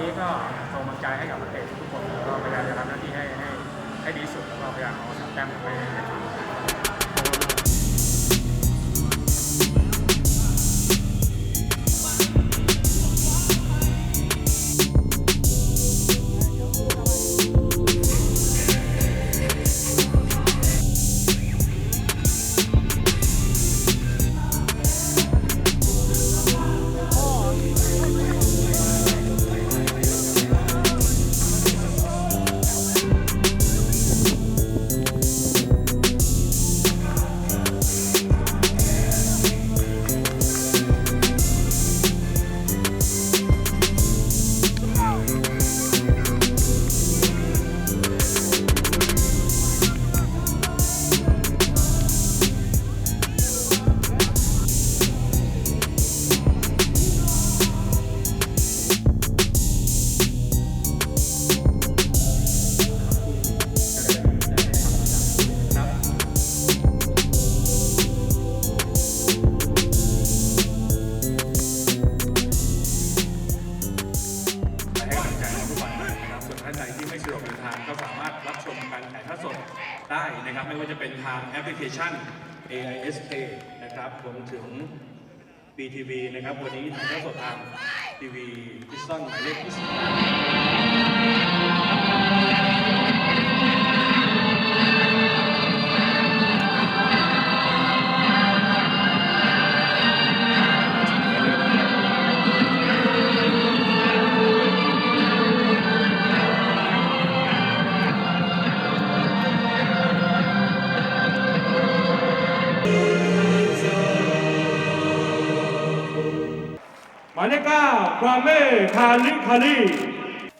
ก็วันนี้ก็ส่งกำลังใจให้กับนักเตะทุกคนแล้วก็พยายามจะทำหน้าที่ให้ให้ให้ดีสุดแล้วก็พยายามเอาสามแต้มไปะครับไม่ว่าจะเป็นทางแอปพลิเคชัน AISK นะครับรวมถึง BTV นะครับ วันนี้ทางเจ้าสดทางทีวีพิซซ่อนหมายเลข25 ความเม่คาลิคาลี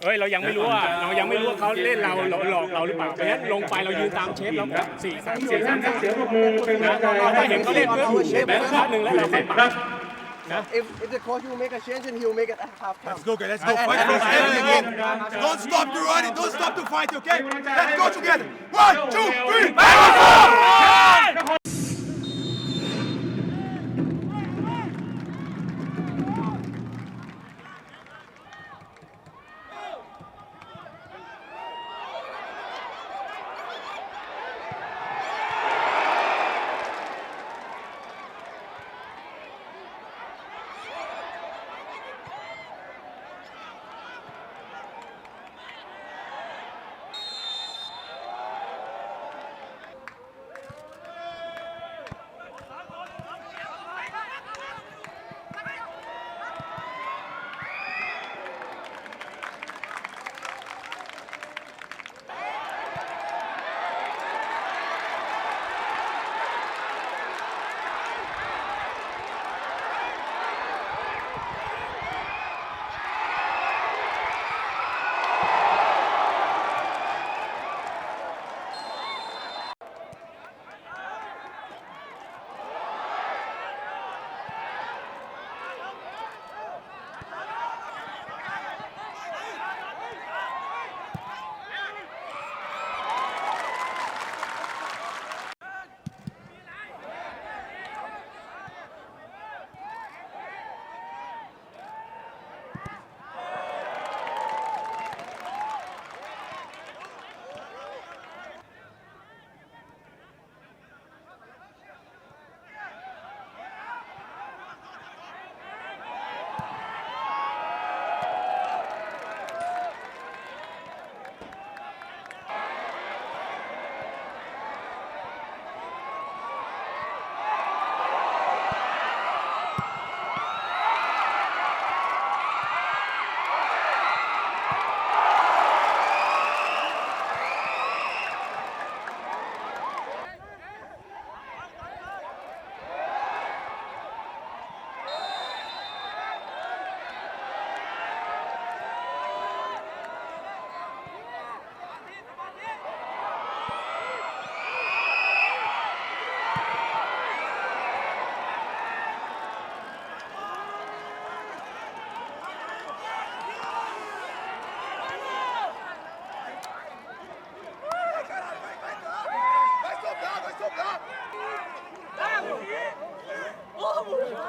เฮ้ยเรายังไม่รู้ว่าเรายังไม่รู้ว่าเขาเล่นเราหลอกหลอกเราหรือเปล่าเพราะฉะนั้นลงไปเรายืนตามเชฟแล้วสี่สามเสีสี่ยงสามท่านเสียงปรบมือเป็นกำลังใจเราเห็นเขาเล่นปุ๊บแบงค์พักหนึ่งแล้วเราค่อยปัด If, if the coach will make a change and he'll make it at half time. Let's go, guys. Let's go. Fight for Australia again. Don't stop to run it. Don't stop to fight, okay? Let's go together. One, two, three.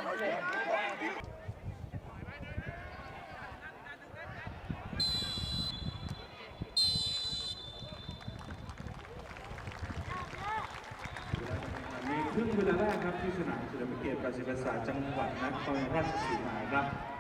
ครึ่งเวลาแรกครับที่สนามเฉลิมพระเกียรติประสิทาจังหวัดนครราชสีมาครับ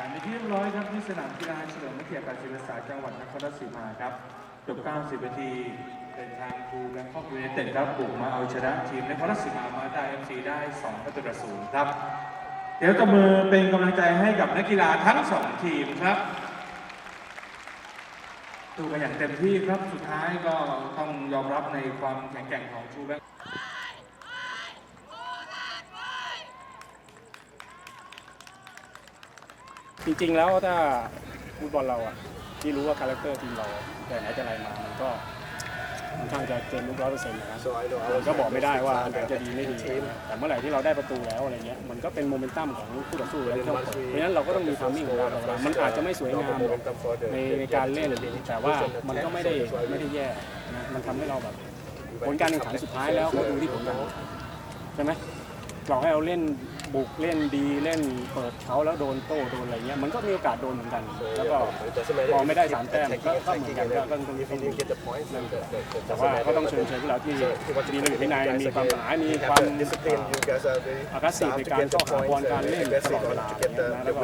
การในที่เรียบร้อยครับที่สนามกีฬาเฉลิมพระเกียรติ80พรรษาจังหวัดนครราชสีมาครับจบ 90 นาทีเป็นทางครูแบงคอกยูไนเต็ดครับบุกมาเอาชนะทีมนครราชสีมามาได้เอฟซีได้2ประตูต่อศูนย์ครับ เดี๋ยวตบมือเป็นกำลังใจให้กับนักกีฬาทั้งสองทีมครับดูกันอย่างเต็มที่ครับสุดท้ายก็ต้องยอมรับในความแข็งแกร่งของชูแบง จริงๆแล้วถ้าฟุตบอลเราอะที่รู้ว่าคาแรคเตอร์ทีมเราแต่ไหนแต่ไรมามันก็ค่อนข้างจะเกินร้อยเปอร์เซ็นต์นะครับก็บอกไม่ได้ว่าอันไหนจะดีไม่ดีแต่เมื่อไหร่ที่เราได้ประตูแล้วอะไรเงี้ยมันก็เป็นโมเมนตัมของคู่ต่อสู้แล้วช่วงเปิดเพราะฉะนั้นเราก็ต้องมีทามมิ่งของเราเรามันอาจจะไม่สวยงามในในการเล่นแต่ว่ามันก็ไม่ได้ไม่ได้แย่นะมันทำให้เราแบบผลการแข่งขันสุดท้ายแล้วเขาดูที่ผลการแข่งขันใช่ไหมเราให้เราเล่น บุกเล่นดีเล่นเปิดเขาแล้วโดนโต้โดนอะไรเงี้ยมันก็มีโอกาสโดนเหมือนกัน แล้วก็พอไม่ได้สามแต้มก็ก็เหมือนกันก็ก็ต้องต้องแต่ว่าก็ต้องเชิญเชิญพวกเราที่มีระเบียบวินัยมีความหมายมีความอากาศสีในการเข้าหาบอลการเล่นตลอดเวลาอะไรเงี้ยนะแล้วก็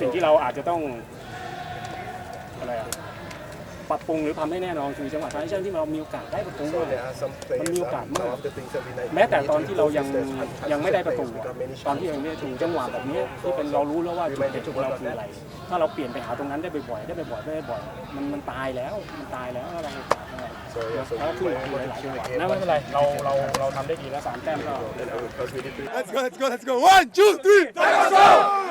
สิ่งที่เราอาจจะต้องอะไรอะ ปรับปรุงหรือทำให้แน่นอนคือจังหวะท้ายเช่นที่เรามีโอกาสได้ประตูอะมันมีโอกาสมาก แม้แต่ตอนที่เรายังยังไม่ได้ประตูอะตอนที่ยังไม่ได้ถึงจังหวะแบบนี้ที่เป็นเรารู้แล้วว่าจุดเด่นของเราคืออะไร ถ้าเราเปลี่ยนไปหาตรงนั้นได้บ่อยๆได้บ่อยๆได้บ่อยๆมันมันตายแล้วมันตายแล้วอะไรแล้วขึ้นหลายๆจังหวะนะไม่เป็นไรเราเราเราทำได้ดีแล้วสามแต้มก็ Let's go, let's go, let's go. One, two, three. Let's go.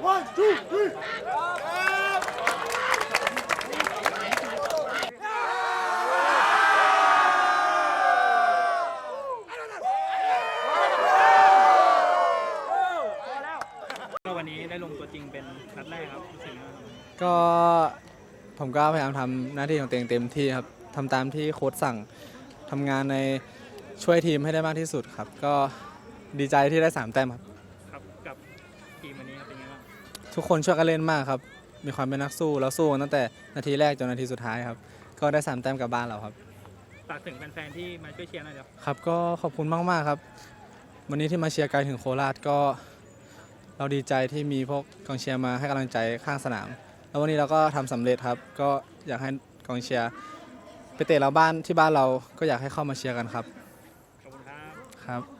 One, two, three. ก็วันนี้ได้ล งตัวจริงเป็นนัดแรกครับรู้สึกยังไงบ้างครับก็ผมก็พยายามทำหน้าที่ของตัวเองเต็มที่ครับทำตามที่โค้ชสั่งทำงานในช่วยทีมให้ได้มากที่สุดครับ ก็ดีใจที่ได้3แต้มครับ ครับกับทีมวันนี้ครับเป็นไงบ้างทุกคนช่วยกันเล่นมากครับ มีความเป็นนักสู้แล้วสู้กันตั้งแต่นาทีแรกจนนาทีสุดท้ายครับ ก็ได้3แต้มกลับบ้านเราครับ ฝากถึงแฟนๆที่มาช่วยเชียร์หน่อยครับครับก็ขอบคุณมาก ๆ ครับ วันนี้ที่มาเชียร์ไกลถึงโคราชก็ เราดีใจที่มีพวกกองเชียร์มาให้กำลังใจข้างสนาม แล้ววันนี้เราก็ทำสำเร็จครับ ก็อยากให้กองเชียร์ไปเตะเราบ้านที่บ้านเราก็อยากให้เข้ามาเชียร์กันครับ ขอบคุณครับ ครับ